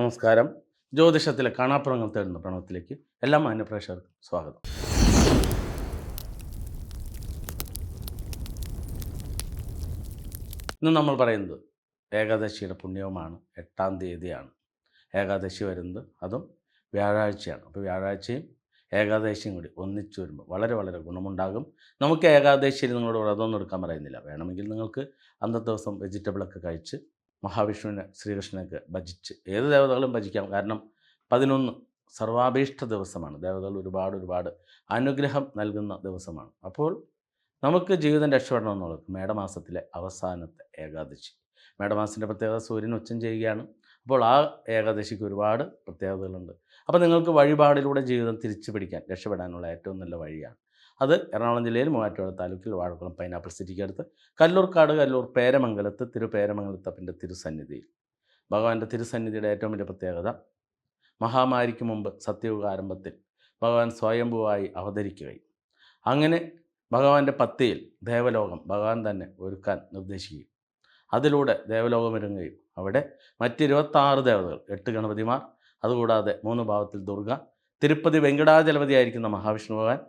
നമസ്കാരം. ജ്യോതിഷത്തിലെ കാണാപ്പുറങ്ങൾ തേടുന്ന പ്രണവത്തിലേക്ക് എല്ലാ മാന്യപ്രേക്ഷകർക്കും സ്വാഗതം. ഇന്ന് നമ്മൾ പറയുന്നത് ഏകാദശിയുടെ പുണ്യവുമാണ്. എട്ടാം തീയതിയാണ്. ഏകാദശി വരുന്നത് അതും വ്യാഴാഴ്ചയാണ്. അപ്പോൾ വ്യാഴാഴ്ചയും ഏകാദശിയും കൂടി ഒന്നിച്ചു വരുമ്പോൾ വളരെ വളരെ ഗുണമുണ്ടാകും. നമുക്ക് ഏകാദശിയിൽ നിങ്ങളോട് വ്രതമൊന്നും എടുക്കാൻ പറയുന്നില്ല. വേണമെങ്കിൽ നിങ്ങൾക്ക് അന്നത്തെ ദിവസം വെജിറ്റബിളൊക്കെ കഴിച്ച് മഹാവിഷ്ണുവിനെ ശ്രീകൃഷ്ണനൊക്കെ ഭജിച്ച് ഏത് ദേവതകളും ഭജിക്കാം. കാരണം പതിനൊന്ന് സർവാഭീഷ്ട ദിവസമാണ്. ദേവതകൾ ഒരുപാട് ഒരുപാട് അനുഗ്രഹം നൽകുന്ന ദിവസമാണ്. അപ്പോൾ നമുക്ക് ജീവിതം രക്ഷപ്പെടണം എന്നുള്ളത് മേടമാസത്തിലെ അവസാനത്തെ ഏകാദശി. മേടമാസത്തിന്റെ പ്രത്യേകത സൂര്യൻ ഉച്ചം ചെയ്യുകയാണ്. അപ്പോൾ ആ ഏകാദശിക്ക് ഒരുപാട് പ്രത്യേകതകളുണ്ട്. അപ്പോൾ നിങ്ങൾക്ക് വഴിപാടിലൂടെ ജീവിതം തിരിച്ചു പിടിക്കാൻ രക്ഷപ്പെടാനുള്ള ഏറ്റവും നല്ല വഴിയാണ് അത് എറണാകുളം ജില്ലയിൽ മൂവാറ്റുപുഴ താലൂക്കിൽ വാഴക്കുളം പൈനാപ്പിൾ സിറ്റിക്ക് അടുത്ത് കല്ലൂർക്കാട് കല്ലൂർ പേരമംഗലത്ത് തിരുപേരമംഗലത്തപ്പന്റെ തിരുസന്നിധിയിൽ. ഭഗവാന്റെ തിരുസന്നിധിയുടെ ഏറ്റവും വലിയ പ്രത്യേകത മഹാമാരിക്ക് മുമ്പ് സത്യയുഗ ആരംഭത്തിൽ ഭഗവാൻ സ്വയംഭുവായി അവതരിക്കുകയും അങ്ങനെ ഭഗവാന്റെ പത്തിയിൽ ദേവലോകം ഭഗവാൻ തന്നെ ഒരുക്കാൻ നിർദ്ദേശിക്കുകയും അതിലൂടെ ദേവലോകം ഒരുങ്ങുകയും അവിടെ മറ്റിരുപത്താറ് ദേവതകൾ എട്ട് ഗണപതിമാർ അതുകൂടാതെ മൂന്ന് ഭാവത്തിൽ ദുർഗ തിരുപ്പതി വെങ്കടാചലപതി ആയിരിക്കുന്ന മഹാവിഷ്ണു ഭഗവാൻ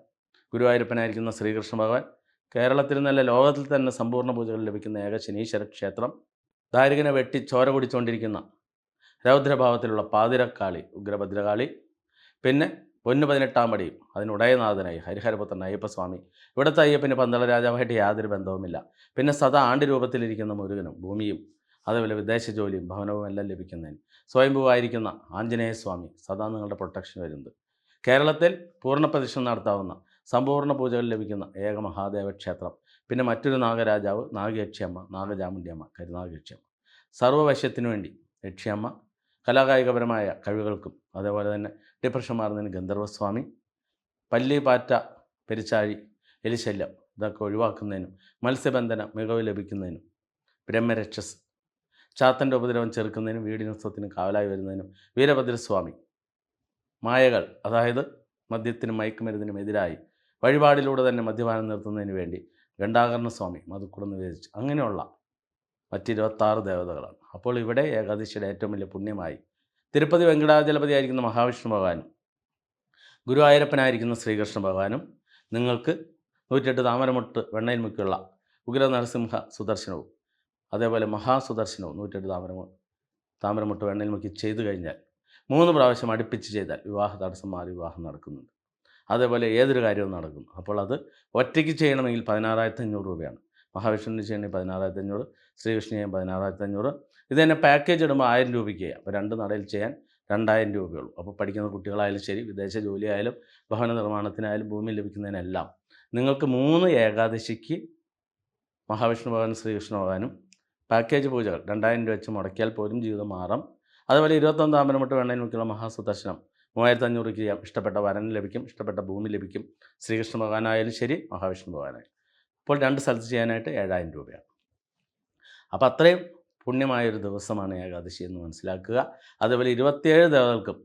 ഗുരുവായൂരപ്പനായിരിക്കുന്ന ശ്രീകൃഷ്ണ ഭഗവാൻ കേരളത്തിൽ നല്ല ലോകത്തിൽ തന്നെ സമ്പൂർണ പൂജകൾ ലഭിക്കുന്ന ഏക ശനീശ്വര ക്ഷേത്രം ദാരികനെ വെട്ടി ചോര കുടിച്ചുകൊണ്ടിരിക്കുന്ന രൗദ്രഭാവത്തിലുള്ള പാതിരക്കാളി ഉഗ്രഭദ്രകാളി പിന്നെ പൊന്നു പതിനെട്ടാം പടിയും അതിനുടയനാഥനായി ഹരിഹരപുത്രൻ അയ്യപ്പസ്വാമി. ഇവിടുത്തെ അയ്യപ്പന് പന്തള രാജാവായിട്ട് യാതൊരു ബന്ധവുമില്ല. പിന്നെ സദാ ആണ്ട് രൂപത്തിലിരിക്കുന്ന മുരുകനും ഭൂമിയും അതേപോലെ വിദേശ ജോലിയും ഭവനവും എല്ലാം ലഭിക്കുന്നതിന് സ്വയംഭുവായിരിക്കുന്ന ആഞ്ജനേയസ്വാമി സദാ നിങ്ങളുടെ പ്രൊട്ടക്ഷൻ വരുന്നത്. കേരളത്തിൽ പൂർണ പ്രതിഷ്ഠ നടത്താവുന്ന സമ്പൂർണ പൂജകൾ ലഭിക്കുന്ന. ഏക മഹാദേവ ക്ഷേത്രം. പിന്നെ മറ്റൊരു നാഗരാജാവ് നാഗയക്ഷിയമ്മ നാഗചാമുണ്ടിയമ്മ കരുനാഗയക്ഷിയമ്മ. സർവവശ്യത്തിനു വേണ്ടി യക്ഷിയമ്മ കലാകായികപരമായ കഴിവുകൾക്കും അതേപോലെ തന്നെ ഡിപ്രഷൻ മാറുന്നതിന് ഗന്ധർവസ്വാമി പല്ലി പാറ്റ പെരിച്ചാഴി എലിശല്യം ഇതൊക്കെ ഒഴിവാക്കുന്നതിനും മത്സ്യബന്ധന മികവ് ലഭിക്കുന്നതിനും ബ്രഹ്മരക്ഷസ് ചാത്തന്റെ ഉപദ്രവം ചെറുക്കുന്നതിനും വീടിനുത്സവത്തിനും കാവലായി വരുന്നതിനും വീരഭദ്രസ്വാമി. മായകൾ അതായത് മദ്യത്തിനും മയക്കുമരുന്നിനും എതിരായി വഴിപാടിലൂടെ തന്നെ മദ്യപാനം നിർത്തുന്നതിന് വേണ്ടി ഗണ്ടാകർണ സ്വാമി മധുക്കുടം നിവേദിച്ചു. അങ്ങനെയുള്ള മറ്റിരുപത്താറ് ദേവതകളാണ്. അപ്പോൾ ഇവിടെ ഏകാദശിയുടെ ഏറ്റവും വലിയ പുണ്യമായി തിരുപ്പതി വെങ്കടാചലപതി ആയിരിക്കുന്ന മഹാവിഷ്ണു ഭഗവാനും ഗുരുവായൂരപ്പനായിരിക്കുന്ന ശ്രീകൃഷ്ണ ഭഗവാനും നിങ്ങൾക്ക് നൂറ്റെട്ട് താമരമുട്ട് വെണ്ണയിൽ മുക്കിയുള്ള ഉഗ്ര നരസിംഹ സുദർശനവും അതേപോലെ മഹാസുദർശനവും നൂറ്റെട്ട് താമരമു താമരമുട്ട് വെണ്ണയിൽ മുക്കി ചെയ്തു കഴിഞ്ഞാൽ മൂന്ന് പ്രാവശ്യം അടുപ്പിച്ച് ചെയ്താൽ വിവാഹ തടസ്സം മാറി വിവാഹം നടക്കുന്നുണ്ട്. അതേപോലെ ഏതൊരു കാര്യവും നടക്കും അപ്പോൾ അത് ഒറ്റയ്ക്ക് ചെയ്യണമെങ്കിൽ പതിനാറായിരത്തി അഞ്ഞൂറ് രൂപയാണ്. മഹാവിഷ്ണുവിന് ചെയ്യണമെങ്കിൽ പതിനാറായിരത്തി അഞ്ഞൂറ് ശ്രീകൃഷ്ണ ചെയ്യാൻ പതിനാറായിരത്തി അഞ്ഞൂറ് ഇത് തന്നെ പാക്കേജ് ഇടുമ്പോൾ ആയിരം രൂപയ്ക്ക് ചെയ്യാം. അപ്പോൾ രണ്ട് നടയിൽ ചെയ്യാൻ രണ്ടായിരം രൂപയുള്ളൂ അപ്പോൾ പഠിക്കുന്ന കുട്ടികളായാലും ശരി വിദേശ ജോലിയായാലും ഭവന നിർമ്മാണത്തിനായാലും ഭൂമി ലഭിക്കുന്നതിനെല്ലാം നിങ്ങൾക്ക് മൂന്ന് ഏകാദശിക്ക് മഹാവിഷ്ണു ഭവനും ശ്രീകൃഷ്ണ ഭഗവാനും പാക്കേജ് പൂജകൾ. രണ്ടായിരം രൂപ വെച്ച് മുടക്കിയാൽ പോലും ജീവിതം മാറാം. അതുപോലെ ഇരുപത്തൊന്ന് താമ്പരമുട്ട് വെണ്ണയിൽ മുക്കിയുള്ള മഹാസുദർശനം. മൂവായിരത്തി അഞ്ഞൂറ് ചെയ്യാം ഇഷ്ടപ്പെട്ട വരൻ ലഭിക്കും ഇഷ്ടപ്പെട്ട ഭൂമി ലഭിക്കും. ശ്രീകൃഷ്ണ ഭഗവാനായാലും ശരി മഹാവിഷ്ണു ഭഗവാനായാലും അപ്പോൾ രണ്ട് സ്ഥലത്ത് ചെയ്യാനായിട്ട് ഏഴായിരം രൂപയാണ്. അപ്പോൾ അത്രയും പുണ്യമായൊരു ദിവസമാണ് ഏകാദശി എന്ന് മനസ്സിലാക്കുക. അതുപോലെ ഇരുപത്തിയേഴ് ദേവതകൾക്കും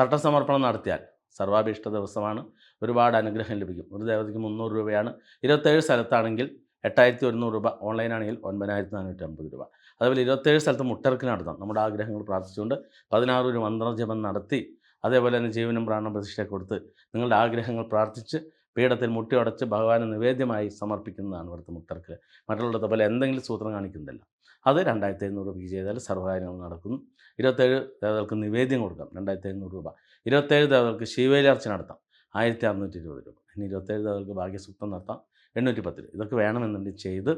തട്ടസമർപ്പണം നടത്തിയാൽ സർവാഭീഷ്ട ദിവസമാണ്. ഒരുപാട് അനുഗ്രഹം ലഭിക്കും. ഒരു ദേവതയ്ക്ക് മുന്നൂറ് രൂപയാണ്. ഇരുപത്തേഴ് സ്ഥലത്താണെങ്കിൽ എട്ടായിരത്തി ഒരുന്നൂറ് രൂപ ഓൺലൈനാണെങ്കിൽ ഒൻപതിനായിരത്തി നാനൂറ്റി അമ്പത് രൂപ. അതുപോലെ ഇരുപത്തേഴ് സ്ഥലത്ത് മുട്ടർക്ക് നടത്താം. നമ്മുടെ ആഗ്രഹങ്ങൾ പ്രാർത്ഥിച്ചുകൊണ്ട് പതിനാറ് ഒരു മന്ത്രജപം നടത്തി അതേപോലെ തന്നെ ജീവനും പ്രാണ പ്രതിഷ്ഠ കൊടുത്ത് നിങ്ങളുടെ ആഗ്രഹങ്ങൾ പ്രാർത്ഥിച്ച് പീഠത്തിൽ മുട്ടിയടച്ച് ഭഗവാന് നിവേദ്യമായി സമർപ്പിക്കുന്നതാണ് ഇവിടുത്തെ മുക്തർക്ക് മറ്റുള്ളവരുടെ പോലെ എന്തെങ്കിലും സൂത്രം കാണിക്കുന്നില്ല. അത് രണ്ടായിരത്തി എഴുന്നൂറ് രൂപയ്ക്ക് ചെയ്താൽ സർവകാര്യങ്ങൾ നടക്കുന്നു. ഇരുപത്തേഴ് ദേവതകൾക്ക് നിവേദ്യം കൊടുക്കാം രണ്ടായിരത്തി എഴുന്നൂറ് രൂപ. ഇരുപത്തേഴ് ദേവതകൾക്ക് ശിവയിലർച്ച നടത്താം ആയിരത്തി അറുന്നൂറ്റി ഇരുപത് രൂപ. ഇനി ഇരുപത്തേഴ് ദേവതകൾക്ക് ഭാഗ്യസൂക്തം നടത്താം. എണ്ണൂറ്റി പത്തിൽ ഇതൊക്കെ വേണമെന്നുണ്ടെങ്കിൽ ചെയ്ത്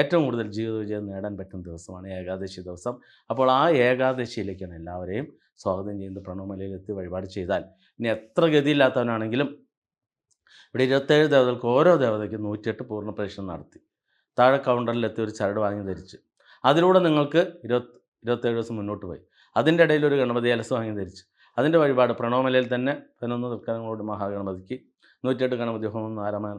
ഏറ്റവും കൂടുതൽ ജീവിത വിജയം നേടാൻ പറ്റുന്ന ദിവസമാണ് ഏകാദശി ദിവസം. അപ്പോൾ ആ ഏകാദശിയിലേക്കാണ് എല്ലാവരെയും സ്വാഗതം ചെയ്യുന്നത്. പ്രണവമലയിലെത്തി വഴിപാട് ചെയ്താൽ ഇനി എത്ര ഗതിയില്ലാത്തവനാണെങ്കിലും ഇവിടെ ഇരുപത്തേഴ് ദേവതകൾക്ക് ഓരോ ദേവതയ്ക്കും നൂറ്റിയെട്ട് പൂർണ പരീക്ഷണം നടത്തി. താഴെ കൗണ്ടറിലെത്തി ഒരു ചരട് വാങ്ങി ധരിച്ച്. അതിലൂടെ നിങ്ങൾക്ക് ഇരുപത്തി ഇരുപത്തേഴ് ദിവസം മുന്നോട്ട് പോയി. അതിന്റെ ഇടയിൽ ഒരു ഗണപതി അലസ് വാങ്ങി ധരിച്ച്. അതിന്റെ വഴിപാട് പ്രണവമലയിൽ തന്നെ പതിനൊന്ന് തൽക്കാലങ്ങളോട് മഹാഗണപതിക്ക് നൂറ്റിയെട്ട് ഗണപതി ഹോമം നാരമാൻ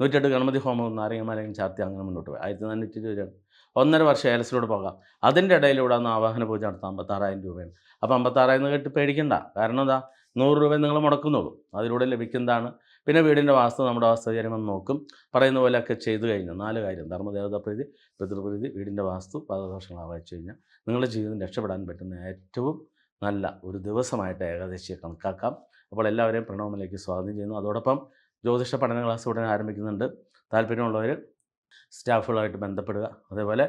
നൂറ്റിയെട്ട് ഗണപതി ഹോമവും നാരങ്ങമാലയും ചാർത്തി അങ്ങനെ മുന്നോട്ട് പോയി. ആയിരത്തി നാനൂറ്റി ഇരുപത് രൂപ. ഒന്നര വർഷം ഏലസിലൂടെ പോകാം. അതിന്റെ ഇടയിലൂടെ അന്ന് ആവാഹന പൂജ നടത്താം. അമ്പത്താറായിരം രൂപയാണ്. അപ്പോൾ അമ്പത്താറായിരം കേട്ട് പേടിക്കണ്ട. കാരണം എന്താ? നൂറ് രൂപ നിങ്ങൾ മുടക്കുന്നുള്ളൂ. അതിലൂടെ ലഭിക്കുന്നതാണ്. പിന്നെ വീടിന്റെ വാസ്തു നമ്മുടെ വാസ്തുചര്യം എന്ന് നോക്കും. പറയുന്ന പോലെയൊക്കെ ചെയ്തു കഴിഞ്ഞു. നാല് കാര്യം. ധർമ്മദേവതാ പ്രീതി പിതൃപ്രീതി വീടിന്റെ വാസ്തു പാദദോഷങ്ങൾ വായിച്ചു കഴിഞ്ഞാൽ നിങ്ങളുടെ ജീവിതം രക്ഷപ്പെടാൻ പറ്റുന്ന ഏറ്റവും നല്ല ഒരു ദിവസമായിട്ട് ഏകദേശിയെ കണക്കാക്കാം. അപ്പോൾ എല്ലാവരെയും പ്രണവമിലേക്ക് സ്വാഗതം ചെയ്യുന്നു. അതോടൊപ്പം ജ്യോതിഷ പഠന ക്ലാസ് ഉടനെ ആരംഭിക്കുന്നുണ്ട്. താല്പര്യമുള്ളവർ സ്റ്റാഫുകളായിട്ട് ബന്ധപ്പെടുക. അതേപോലെ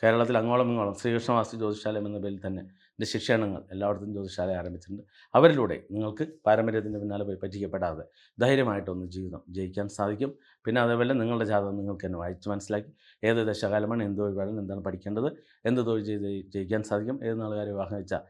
കേരളത്തിൽ അങ്ങോളം ഇങ്ങോളം ശ്രീകൃഷ്ണവാസ്തു ജ്യോതിശാലയം എന്ന പേരിൽ തന്നെ എന്റെ ശിക്ഷണങ്ങൾ എല്ലായിടത്തും ജ്യോതിശാലയം ആരംഭിച്ചിട്ടുണ്ട്. അവരിലൂടെ നിങ്ങൾക്ക് പാരമ്പര്യത്തിന്റെ പിന്നാലെ പോയി പറ്റിക്കപ്പെടാതെ ധൈര്യമായിട്ടൊന്ന് ജീവിതം ജയിക്കാൻ സാധിക്കും. പിന്നെ അതേപോലെ നിങ്ങളുടെ ജാതകം നിങ്ങൾക്ക് തന്നെ വായിച്ച് മനസ്സിലാക്കി ഏത് ദശകാലമാണ് എന്ത് വഴിപാടാണ് എന്താണ് പഠിക്കേണ്ടത് എന്ത് തൊഴിൽ ചെയ്ത് ജയിക്കാൻ സാധിക്കും ഏത് നാളുകാരെ വിവാഹം വെച്ചാൽ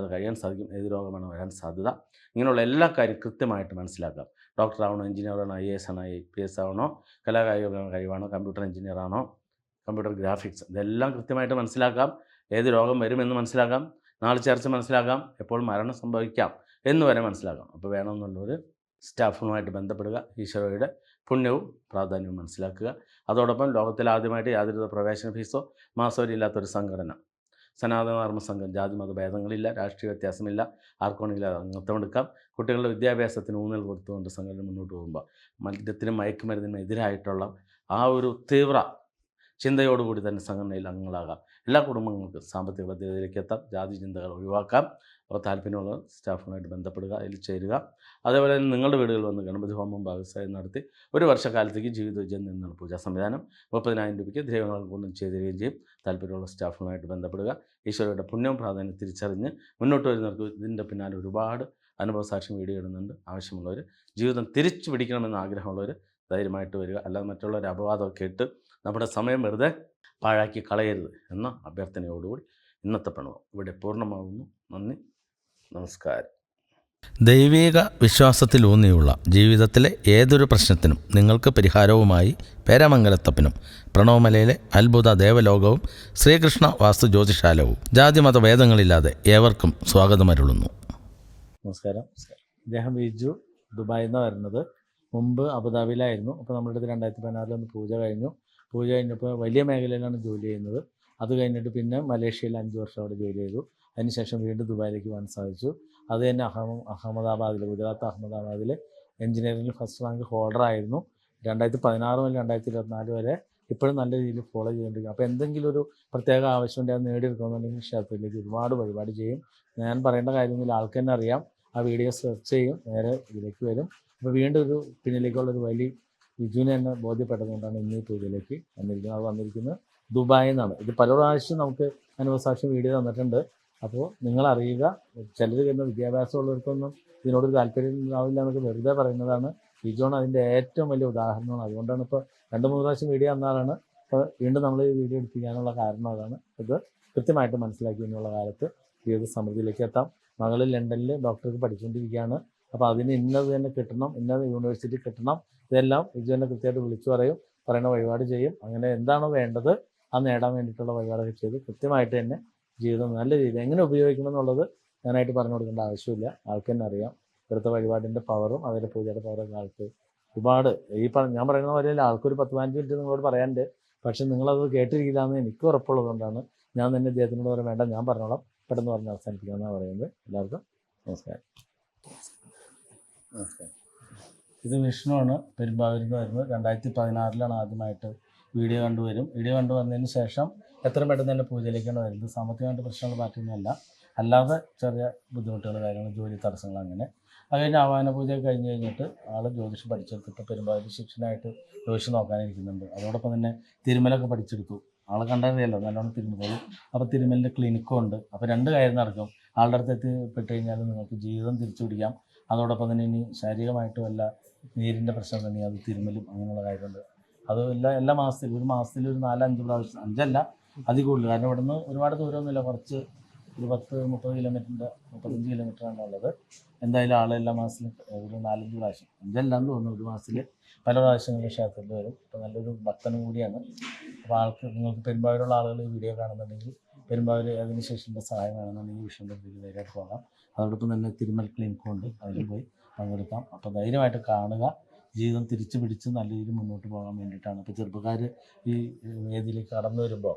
അത് കഴിയാൻ സാധിക്കും ഏത് രോഗമാണ് വരാൻ സാധ്യത. ഇങ്ങനെയുള്ള എല്ലാ കാര്യം കൃത്യമായിട്ട് മനസ്സിലാക്കാം. ഡോക്ടർ ആവണോ എഞ്ചിനീയർ ആണോ ഐ എസ് ആണോ ഐ പി എസ് ആവണോ കലാകായിക കഴിവാണോ കമ്പ്യൂട്ടർ എഞ്ചിനീയർ ആണോ കമ്പ്യൂട്ടർ ഗ്രാഫിക്സ്. ഇതെല്ലാം കൃത്യമായിട്ട് മനസ്സിലാക്കാം. ഏത് രോഗം വരുമെന്ന് മനസ്സിലാക്കാം. നാളെ ചേർച്ച മനസ്സിലാക്കാം. എപ്പോൾ മരണം സംഭവിക്കാം എന്ന് വരെ മനസ്സിലാക്കാം. അപ്പോൾ വേണമെന്നുള്ളവർ സ്റ്റാഫുമായിട്ട് ബന്ധപ്പെടുക ഈശ്വരയുടെ പുണ്യവും പ്രാധാന്യവും മനസ്സിലാക്കുക. അതോടൊപ്പം ലോകത്തിൽ ആദ്യമായിട്ട് യാതൊരു പ്രവേശന ഫീസോ മാസവരി ഇല്ലാത്തൊരു സംഘടന സനാതന ധർമ്മ സംഘം ജാതി മത ഭേദങ്ങളില്ല രാഷ്ട്രീയ വ്യത്യാസമില്ല. ആർക്കോണില്ല അംഗത്വം എടുക്കാം കുട്ടികളുടെ വിദ്യാഭ്യാസത്തിന് ഊന്നൽ കൊടുത്തുകൊണ്ട് സംഘടന മുന്നോട്ട് പോകുമ്പോൾ മദ്യത്തിനും മയക്കുമരുന്നിനും എതിരായിട്ടുള്ള ആ ഒരു തീവ്ര ചിന്തയോടുകൂടി തന്നെ സംഘടനയിൽ അംഗങ്ങളാകാം. എല്ലാ കുടുംബങ്ങൾക്കും സാമ്പത്തിക ഭദ്രതയിലേക്ക് എത്താം. ജാതി ചിന്തകൾ ഒഴിവാക്കാം. അപ്പോൾ താല്പര്യമുള്ള സ്റ്റാഫുമായിട്ട് ബന്ധപ്പെടുക അതിൽ ചേരുക. അതേപോലെ തന്നെ നിങ്ങളുടെ വീടുകളിൽ വന്ന് ഗണപതി ഹോമം ഭാഗസ്ഥായി നടത്തി ഒരു വർഷക്കാലത്തേക്ക് ജീവിത വിജയം നിന്നാണ് പൂജാ സംവിധാനം. മുപ്പതിനായിരം രൂപയ്ക്ക് ദ്രവ്യങ്ങൾ കൊണ്ടും ചെയ്തു ചെയ്യും. താല്പര്യമുള്ള സ്റ്റാഫുമായിട്ട് ബന്ധപ്പെടുക. ഈശ്വരയുടെ പുണ്യവും പ്രാധാന്യം തിരിച്ചറിഞ്ഞ് മുന്നോട്ട് വരുന്നവർക്ക് ഇതിന്റെ പിന്നാലെ ഒരുപാട് അനുഭവ സാക്ഷ്യം വീഡിയോ ഇടുന്നുണ്ട്. ആവശ്യമുള്ളവർ ജീവിതം തിരിച്ചു പിടിക്കണമെന്ന് ആഗ്രഹമുള്ളവർ ധൈര്യമായിട്ട് വരിക. അല്ലാതെ മറ്റുള്ളവർ അപവാദമൊക്കെ ഇട്ട് നമ്മുടെ സമയം വെറുതെ പാഴാക്കി കളയരുത് എന്ന അഭ്യർത്ഥനയോടുകൂടി ഇന്നത്തെ പ്രണവം ഇവിടെ പൂർണമാകുന്നു നന്ദി. നമസ്കാരം. ദൈവിക വിശ്വാസത്തിലൂന്നിയുള്ള ജീവിതത്തിലെ ഏതൊരു പ്രശ്നത്തിനും നിങ്ങൾക്ക് പരിഹാരവുമായി പേരമംഗലത്തപ്പനും പ്രണവമലയിലെ അത്ഭുത ദേവലോകവും ശ്രീകൃഷ്ണ വാസ്തു ജ്യോതിഷാലവും ജാതിമത ഭേദങ്ങളില്ലാതെ ഏവർക്കും സ്വാഗതമരുളുന്നു. നമസ്കാരം ഇദ്ദേഹം ബിജു ദുബായിൽ നിന്നാണ് വരുന്നത്. മുമ്പ് അബുദാബിയിലായിരുന്നു. അപ്പോൾ നമ്മുടെ അടുത്ത് രണ്ടായിരത്തി പതിനാറിൽ ഒന്ന് പൂജ കഴിഞ്ഞു. പൂജ കഴിഞ്ഞപ്പോൾ വലിയ മേഖലയിലാണ് ജോലി ചെയ്യുന്നത്. അത് കഴിഞ്ഞിട്ട് പിന്നെ മലേഷ്യയിൽ അഞ്ച് വർഷം അവിടെ ജോലി ചെയ്തു. അതിനുശേഷം വീണ്ടും ദുബായിലേക്ക് പോകാൻ സാധിച്ചു. അത് തന്നെ അഹമ്മ അഹമ്മദാബാദിൽ ഗുജറാത്ത് അഹമ്മദാബാദിൽ എഞ്ചിനീയറിംഗിൽ ഫസ്റ്റ് റാങ്ക് ഹോൾഡർ ആയിരുന്നു. രണ്ടായിരത്തി പതിനാറ് മുതൽ രണ്ടായിരത്തി ഇരുപത്തിനാല് വരെ ഇപ്പോഴും നല്ല രീതിയിൽ ഫോളോ ചെയ്തുകൊണ്ടിരിക്കും അപ്പോൾ എന്തെങ്കിലും ഒരു പ്രത്യേക ആവശ്യം ഉണ്ടെങ്കിൽ അത് നേടിയെടുക്കണമെന്നുണ്ടെങ്കിൽ ക്ഷേത്രത്തിലേക്ക് ഒരുപാട് വഴിപാട് ചെയ്യും. ഞാൻ പറയേണ്ട കാര്യമൊന്നുമില്ല ആൾക്ക് തന്നെ അറിയാം. ആ വീഡിയോ സെർച്ച് ചെയ്യും. നേരെ ഇതിലേക്ക് വരും. അപ്പോൾ വീണ്ടും ഒരു പിന്നിലേക്കുള്ള ഒരു വലിയ ബിജുവിനെ തന്നെ ബോധ്യപ്പെട്ടതുകൊണ്ടാണ് ഇന്ന് ഈ പൂജയിലേക്ക് വന്നിരിക്കുന്നത്. അത് വന്നിരിക്കുന്നത് ദുബായിൽ നിന്നാണ് ഇത് പല പ്രാവശ്യം നമുക്ക് അനുഭവസാക്ഷ്യം വീഡിയോ തന്നിട്ടുണ്ട്. അപ്പോൾ നിങ്ങൾ അറിയുക ചിലർ കഴിഞ്ഞ വിദ്യാഭ്യാസമുള്ളവർക്കൊന്നും ഇതിനോടൊരു താല്പര്യം ഉണ്ടാവില്ല എന്നൊക്കെ വെറുതെ പറയുന്നതാണ്. ബിജോൺ അതിന്റെ ഏറ്റവും വലിയ ഉദാഹരണമാണ്. അതുകൊണ്ടാണ് ഇപ്പോൾ രണ്ട് മൂന്ന് പ്രാവശ്യം വീഡിയോ തന്നാലാണ് ഇപ്പോൾ വീണ്ടും നമ്മൾ ഈ വീഡിയോ എടുപ്പിക്കാനുള്ള കാരണം അതാണ്. ഇത് കൃത്യമായിട്ട് മനസ്സിലാക്കി എന്നുള്ള കാലത്ത് ജീവിത സമൃദ്ധിയിലേക്ക് എത്താം. മകൾ ലണ്ടനിൽ ഡോക്ടർക്ക് പഠിച്ചുകൊണ്ടിരിക്കുകയാണ് അപ്പോൾ അതിന് ഇന്നത് തന്നെ കിട്ടണം ഇന്നത് യൂണിവേഴ്സിറ്റി കിട്ടണം. ഇതെല്ലാം തന്നെ കൃത്യമായിട്ട് വിളിച്ചു പറയും പറയുന്ന വഴിപാട് ചെയ്യും. അങ്ങനെ എന്താണോ വേണ്ടത് അത് നേടാൻ വേണ്ടിയിട്ടുള്ള വഴിപാടൊക്കെ ചെയ്ത് കൃത്യമായിട്ട് തന്നെ ജീവിതം നല്ല രീതിയിൽ എങ്ങനെ ഉപയോഗിക്കണം എന്നുള്ളത് ഞാനായിട്ട് പറഞ്ഞു കൊടുക്കേണ്ട ആവശ്യമില്ല. ആൾക്ക് തന്നെ അറിയാം. ഇവിടുത്തെ വഴിപാടിന്റെ പവറും അതിന്റെ പൂജയുടെ പവറും ആൾക്ക് ഒരുപാട്. ഈ ഞാൻ പറയുന്ന പോലെ ആൾക്കൊരു പത്ത് പതിനഞ്ച് മിനിറ്റ് നിങ്ങളോട് പറയാനുണ്ട്. പക്ഷെ നിങ്ങളത് കേട്ടിരിക്കില്ല എനിക്ക് ഉറപ്പുള്ളതുകൊണ്ടാണ് ഞാൻ തന്നെ അദ്ദേഹത്തിനോട് പറയാൻ വേണ്ട ഞാൻ പറഞ്ഞോളാം. പെട്ടെന്ന് പറഞ്ഞ് അവസാനിപ്പിക്കാമെന്നാണ് പറയുന്നത്. എല്ലാവർക്കും നമസ്കാരം. നമസ്കാരം. ഇത് വിഷ്ണുവാണ് പെരുമ്പാവൂരിൽ നിന്ന് വരുന്നത്. രണ്ടായിരത്തി പതിനാറിലാണ് ആദ്യമായിട്ട് വീഡിയോ കണ്ടുവരും. വീഡിയോ കണ്ടു വന്നതിന് ശേഷം എത്രയും പെട്ടെന്ന് തന്നെ പൂജയിലേക്കാണ് സാമ്പത്തികമായിട്ട് പ്രശ്നങ്ങൾ മാറ്റുന്നതല്ല അല്ലാതെ ചെറിയ ബുദ്ധിമുട്ടുകൾ കാര്യങ്ങൾ ജോലി തടസ്സങ്ങൾ അങ്ങനെ. അത് കഴിഞ്ഞ് ആവാന പൂജ കഴിഞ്ഞ് കഴിഞ്ഞിട്ട് ആൾ ജ്യോതിഷം പഠിച്ചെടുത്തിട്ട് പെരുമ്പാവൂർ ശിക്ഷനായിട്ട് ജ്യോതിഷം നോക്കാനിരിക്കുന്നുണ്ട്. അതോടൊപ്പം തന്നെ തിരുമലൊക്കെ പഠിച്ചെടുത്തു. ആളെ കണ്ടറിയാലോ നല്ലോണം തിരുമല അപ്പോൾ തിരുമലിന്റെ ക്ലിനിക്കും ഉണ്ട്. അപ്പോൾ രണ്ട് കാര്യം നടക്കും. ആളുടെ അടുത്ത് എത്തിപ്പെട്ട് കഴിഞ്ഞാൽ നിങ്ങൾക്ക് ജീവിതം തിരിച്ചു പിടിക്കാം. അതോടൊപ്പം തന്നെ ഇനി ശാരീരികമായിട്ടും അല്ല നീരിന്റെ പ്രശ്നം തന്നെ അത് തിരുമലും അങ്ങനെയുള്ള കാര്യമുണ്ട് അത് എല്ലാ എല്ലാ മാസത്തിലും ഒരു മാസത്തിൽ ഒരു നാലഞ്ച് പ്രാവശ്യം അഞ്ചല്ല അതിൽ കൂടുതൽ കാരണം ഇവിടുന്ന് ഒരുപാട് ദൂരമൊന്നുമില്ല. കുറച്ച് ഒരു പത്ത് മുപ്പത് കിലോമീറ്ററിന്റെ മുപ്പത്തഞ്ച് കിലോമീറ്ററാണ് ഉള്ളത്. എന്തായാലും ആൾ എല്ലാ മാസത്തിലും ഒരു നാലഞ്ച് പ്രാവശ്യം. അഞ്ചെല്ലാം തോന്നുന്നു ഒരു മാസത്തിൽ പല പ്രാവശ്യങ്ങളിൽ ക്ഷേത്രത്തിൽ വരും. അപ്പോൾ നല്ലൊരു ഭക്തനും കൂടിയാണ്. അപ്പോൾ ആൾക്ക് നിങ്ങൾക്ക് പെരുമ്പാവൂരുള്ള ആളുകൾ ഈ വീഡിയോ കാണുന്നുണ്ടെങ്കിൽ പെരുമ്പാവൂർ അതിന് ശേഷത്തിന്റെ സഹായം വേണമെന്നുണ്ടെങ്കിൽ വിഷുവിന്റെ ഇതിൽ നേരിട്ട് പോകാം. അതോടൊപ്പം തന്നെ തിരുമൽ ക്ലിനിക്കും ഉണ്ട്. അതിൽ പോയി പങ്കെടുക്കാം. അപ്പോൾ ധൈര്യമായിട്ട് കാണുക. ജീവിതം തിരിച്ചു പിടിച്ച് നല്ല രീതിയിൽ മുന്നോട്ട് പോകാൻ വേണ്ടിയിട്ടാണ്. ഇപ്പോൾ ചെറുപ്പക്കാർ ഈ വേദിയിലേക്ക് കടന്നു വരുമ്പോൾ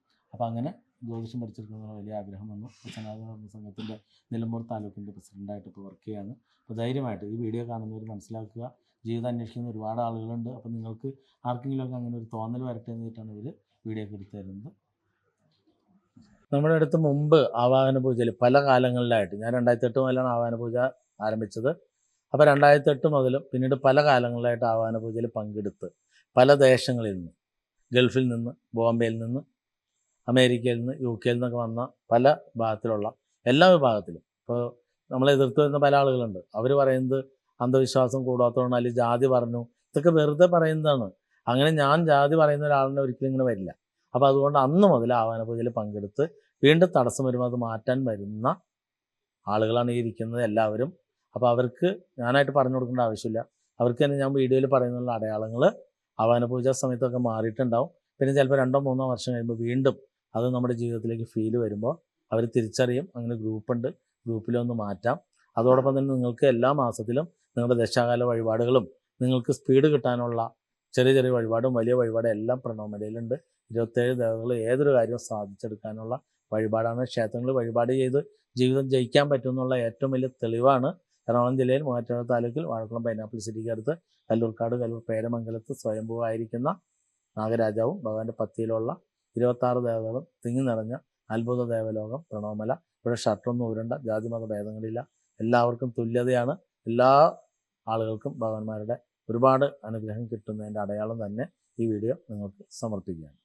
അപ്പോൾ അങ്ങനെ ജ്യോതിഷം പഠിച്ചെടുക്കുന്ന വലിയ ആഗ്രഹം വന്നു. സനാതന സംഘത്തിന്റെ നിലമ്പൂർ താലൂക്കിന്റെ പ്രസിഡന്റായിട്ട് ഇപ്പോൾ വർക്ക് ചെയ്യുകയാണ് അപ്പോൾ ധൈര്യമായിട്ട് ഈ വീഡിയോ കാണുന്നവർ മനസ്സിലാക്കുക. ജീവിതം അന്വേഷിക്കുന്ന ഒരുപാട് ആളുകളുണ്ട്. അപ്പോൾ നിങ്ങൾക്ക് ആർക്കെങ്കിലുമൊക്കെ അങ്ങനെ ഒരു തോന്നൽ വരട്ടെ എന്നിട്ടാണ് ഇവർ വീഡിയോ ഒക്കെ എടുത്ത് തരുന്നത്. നമ്മുടെ അടുത്ത് മുമ്പ് ആവാഹന പൂജയിൽ പല കാലങ്ങളിലായിട്ട് ഞാൻ രണ്ടായിരത്തി എട്ട് മുതലാണ് ആവാഹന പൂജ ആരംഭിച്ചത്. അപ്പോൾ രണ്ടായിരത്തി എട്ട് മുതലും പിന്നീട് പല കാലങ്ങളിലായിട്ട് ആവാഹന പൂജയിൽ പങ്കെടുത്ത് പല ദേശങ്ങളിൽ നിന്ന് ഗൾഫിൽ നിന്ന് ബോംബെയിൽ നിന്ന് അമേരിക്കയിൽ നിന്ന് യു കെയിൽ നിന്നൊക്കെ വന്ന പല ഭാഗത്തിലുള്ള എല്ലാ വിഭാഗത്തിലും. ഇപ്പോൾ നമ്മൾ എതിർത്ത് വരുന്ന പല ആളുകളുണ്ട്. അവർ പറയുന്നത് അന്ധവിശ്വാസം കൂടാത്തതുകൊണ്ട് അല്ലെങ്കിൽ ജാതി പറഞ്ഞു. ഇതൊക്കെ വെറുതെ പറയുന്നതാണ്. അങ്ങനെ ഞാൻ ജാതി പറയുന്ന ഒരാളിനെ ഒരിക്കലും ഇങ്ങനെ വരില്ല. അപ്പോൾ അതുകൊണ്ട് അന്ന് മുതൽ ആഹ്വാന പൂജയിൽ പങ്കെടുത്ത് വീണ്ടും തടസ്സം വരുമ്പോൾ അത് മാറ്റാൻ വരുന്ന ആളുകളാണ് ഈ ഇരിക്കുന്നത് എല്ലാവരും. അപ്പോൾ അവർക്ക് ഞാനായിട്ട് പറഞ്ഞു കൊടുക്കേണ്ട ആവശ്യമില്ല. അവർക്ക് തന്നെ ഞാൻ വീഡിയോയിൽ പറയുന്നുള്ള അടയാളങ്ങൾ ആഹ്വാന പൂജ സമയത്തൊക്കെ മാറിയിട്ടുണ്ടാവും. പിന്നെ ചിലപ്പോൾ രണ്ടോ മൂന്നോ വർഷം കഴിയുമ്പോൾ വീണ്ടും അത് നമ്മുടെ ജീവിതത്തിലേക്ക് ഫീൽ വരുമ്പോൾ അവർ തിരിച്ചറിയും. അങ്ങനെ ഗ്രൂപ്പുണ്ട് ഗ്രൂപ്പിലൊന്ന് മാറ്റാം. അതോടൊപ്പം തന്നെ നിങ്ങൾക്ക് എല്ലാ മാസത്തിലും നിങ്ങളുടെ ദശാകാല വഴിപാടുകളും നിങ്ങൾക്ക് സ്പീഡ് കിട്ടാനുള്ള ചെറിയ ചെറിയ വഴിപാടും വലിയ വഴിപാടും എല്ലാം പ്രണവമലയിലുണ്ട് ഇരുപത്തേഴ് ദേവതകൾ ഏതൊരു കാര്യവും സാധിച്ചെടുക്കാനുള്ള വഴിപാടാണ്. ക്ഷേത്രങ്ങളിൽ വഴിപാട് ചെയ്ത് ജീവിതം ജയിക്കാൻ പറ്റും എന്നുള്ള ഏറ്റവും വലിയ തെളിവാണ് എറണാകുളം ജില്ലയിൽ മൂവാറ്റുപുഴ താലൂക്കിൽ വാഴക്കുളം പൈനാപ്പിൾ സിറ്റിക്ക് അടുത്ത് കല്ലൂർക്കാട് കല്ലൂർ പേരമംഗലത്ത് സ്വയംഭൂവായിരിക്കുന്ന നാഗരാജാവും ഭഗവാന്റെ പത്തിയിലുള്ള ഇരുപത്താറ് ദേവതകളും തിങ്ങി നിറഞ്ഞ അത്ഭുത ദേവലോകം പ്രണവമല. ഇവിടെ ഷർട്ടൊന്നും ഉരണ്ട ജാതിമത ഭേദങ്ങളില്ല. എല്ലാവർക്കും തുല്യതയാണ്. എല്ലാ ആളുകൾക്കും ഭഗവാന്മാരുടെ ഒരുപാട് അനുഗ്രഹം കിട്ടുന്നതിന്റെ അടയാളം തന്നെ ഈ വീഡിയോ നിങ്ങൾക്ക് സമർപ്പിക്കുകയാണ്.